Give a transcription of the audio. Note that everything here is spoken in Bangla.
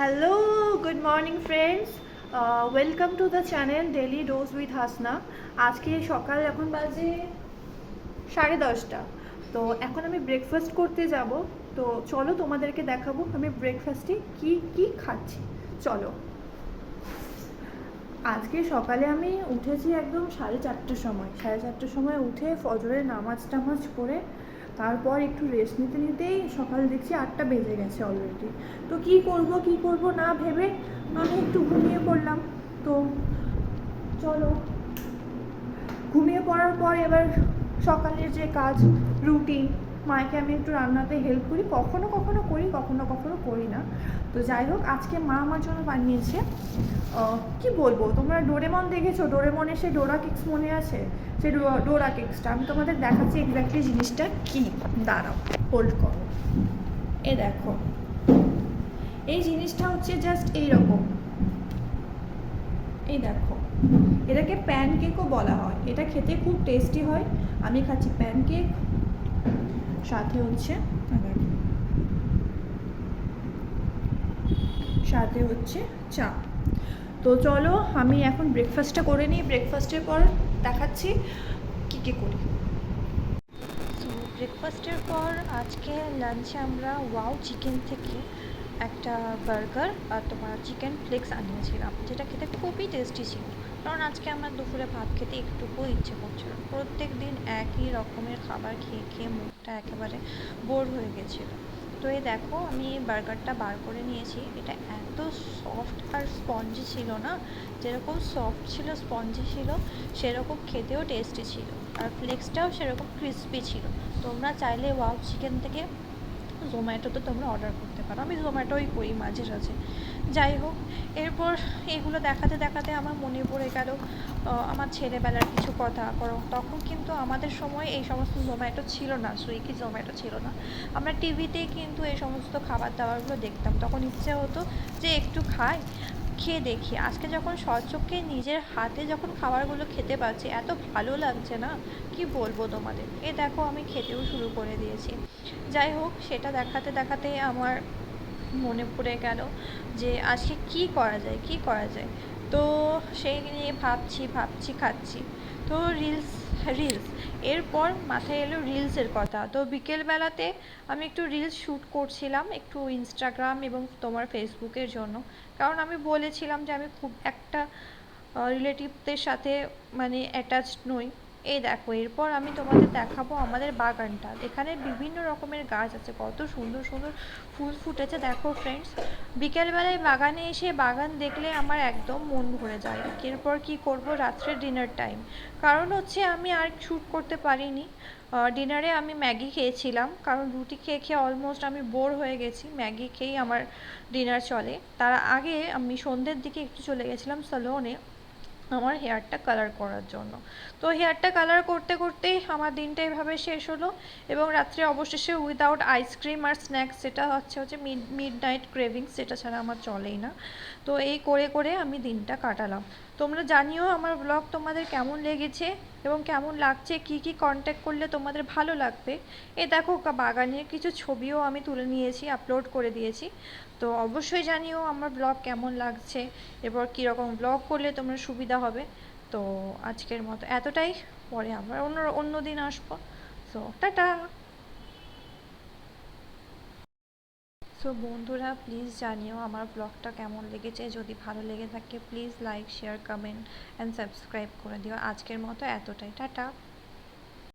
Hello good morning friends welcome to the channel daily dose with Hasna আজকে সকাল এখন বাজে সাড়ে দশটা। তো এখন আমি ব্রেকফাস্ট করতে যাব। তো চলো তোমাদেরকে দেখাবো আমি ব্রেকফাস্টে কি কি খাচ্ছি। চলো। আজকে সকালে আমি উঠেছি একদম সাড়ে চারটের সময়। সাড়ে চারটের সময় উঠে ফজরের নামাজ টামাজ করে তারপর একটু রেস্ট নিতে নিতেই সকাল দেখছি আটটা বেজে গেছে অলরেডি তো কি করব কি করব না ভেবে আমি একটু ঘুমিয়ে পড়লাম। তো চলো। ঘুমিয়ে পড়ার পর এবার সকালের যে কাজ রুটিন মাকে আমি একটু রান্নাতে হেল্প করি। কখনো কখনো করি, কখনো কখনো করি না। তো যাই হোক, আজকে মা আমার জন্য বানিয়েছে কি বলব? তোমরা ডোরেমন দেখেছ? ডোরেমনের সেই ডোরা কেক্স মনে আছে? সেই ডোরা কেকসটা আমি তোমাদের দেখাচ্ছি এক্স্যাক্টলি জিনিসটা কি। দাঁড়াও হোল্ড করো। এ দেখো। এই জিনিসটা হচ্ছে জাস্ট এইরকম। এই দেখো। এটাকে প্যানকেকও বলা হয়। এটা খেতে খুব টেস্টি হয়। আমি খাচ্ছি প্যানকেক সাথে হচ্ছে সাথে হচ্ছে চা। তো চলো আমি এখন ব্রেকফাস্টটা করে নিই। ব্রেকফাস্টের পর দেখাচ্ছি কী কী করি। ব্রেকফাস্টের পর আজকে লাঞ্চে আমরা ওয়াও চিকেন থেকে একটা বার্গার আর তোমার চিকেন ফ্লেক্স আনিয়েছিলাম, যেটা খেতে খুবই টেস্টি ছিল। কারণ আজকে আমার দুপুরে ভাত খেতে একটুকু ইচ্ছে করছিল প্রত্যেক দিন একই রকমের খাবার খেয়ে খেয়ে মুখটা একেবারে বোর হয়ে গেছিল। তো এই দেখো, আমি বার্গারটা বার করে নিয়েছি। এটা এত সফট আর স্পঞ্জি ছিল না? যেরকম সফট ছিল স্পঞ্জি ছিল, সেরকম খেতেও টেস্টি ছিল। আর ফ্লেক্সটাও সেরকম ক্রিস্পি ছিল। তোমরা চাইলে ওয়াও চিকেন থেকে জোম্যাটোতে তোমরা অর্ডার করতে পারো। আমি জোম্যাটোই করি, মাঝে সাঝে। যাই হোক, এরপর এগুলো দেখাতে দেখাতে আমার মনে পড়ে গেল আমার ছেলেবেলার কিছু কথা। করো তখন কিন্তু আমাদের সময় এই সমস্ত জোম্যাটো ছিল না সুইগি জোম্যাটো ছিল না। আমরা টিভিতে কিন্তু এই সমস্ত খাবার দাবারগুলো দেখতাম। তখন ইচ্ছে হতো যে একটু খাই। খেয়ে দেখি। আজকে যখন স্বচক্ষে নিজের হাতে যখন খাবারগুলো খেতে পাচ্ছি, এত ভালো লাগছে না? কি বলব তোমাদের? এ দেখো, আমি খেতেও শুরু করে দিয়েছি। যাই হোক, সেটা দেখাতে দেখাতে আমার মনে পড়ে গেল যে আজকে কি করা যায়, কি করা যায়? তো সেই নিয়ে ভাবছি ভাবছি, খাচ্ছি। তো রিলস রিলস এরপর মাথায় এলো রিলসের কথা। তো বিকেলবেলাতে আমি একটু রিলস শ্যুট করছিলাম একটু ইনস্টাগ্রাম এবং তোমার ফেসবুকের জন্য। কারণ আমি বলেছিলাম যে আমি খুব একটা রিলেটিভদের সাথে মানে অ্যাটাচড নই। এই দেখো, এরপর আমি তোমাদের দেখাবো আমাদের বাগানটা। এখানে বিভিন্ন রকমের গাছ আছে, কত সুন্দর সুন্দর ফুল ফুটেছে। দেখো ফ্রেন্ডস বিকেলবেলায় বাগানে এসে বাগান দেখলে আমার একদম মন ভরে যায়। এরপর কি করব? রাত্রে ডিনার টাইম কারণ হচ্ছে আমি আর শ্যুট করতে পারিনি। ডিনারে আমি ম্যাগি খেয়েছিলাম। কারণ রুটি খেয়ে খেয়ে অলমোস্ট আমি বোর হয়ে গেছি। ম্যাগি খেয়েই আমার ডিনার চলে। তার আগে আমি সন্ধ্যের দিকে একটু চলে গেছিলাম সালোনে আমার হেয়ারটা কালার করার জন্য। তো হেয়ারটা কালার করতে করতেই আমার দিনটা এভাবে শেষ হলো এবং রাত্রে অবশেষে উইদাউট আইসক্রিম আর স্ন্যাক্স সেটা হচ্ছে হচ্ছে মিড মিড নাইট ক্রেভিংস সেটা ছাড়া আমার চলেই না। তো এই করে করে আমি দিনটা কাটালাম। তোমরা জানিও আমার ব্লগ তোমাদের কেমন লেগেছে? এবং কেমন লাগছে, কি কি কন্ট্যাক্ট করলে তোমাদের ভালো লাগবে, এ দেখো বাগানের কিছু ছবিও আমি তুলে নিয়েছি আপলোড করে দিয়েছি। তো অবশ্যই জানিও আমার ব্লগ কেমন লাগছে, এরপর কীরকম ব্লগ করলে তোমার সুবিধা হবে। তো আজকের মতো এতটাই, পরে আমরা অন্য অন্য দিন আসব। So tata! সো বন্ধুরা প্লিজ জানিও আমার ব্লগটা কেমন লেগেছে। যদি ভালো লেগে থাকে please like share comment and subscribe করে দিও। আজকের মতো এতটাই। টাটা।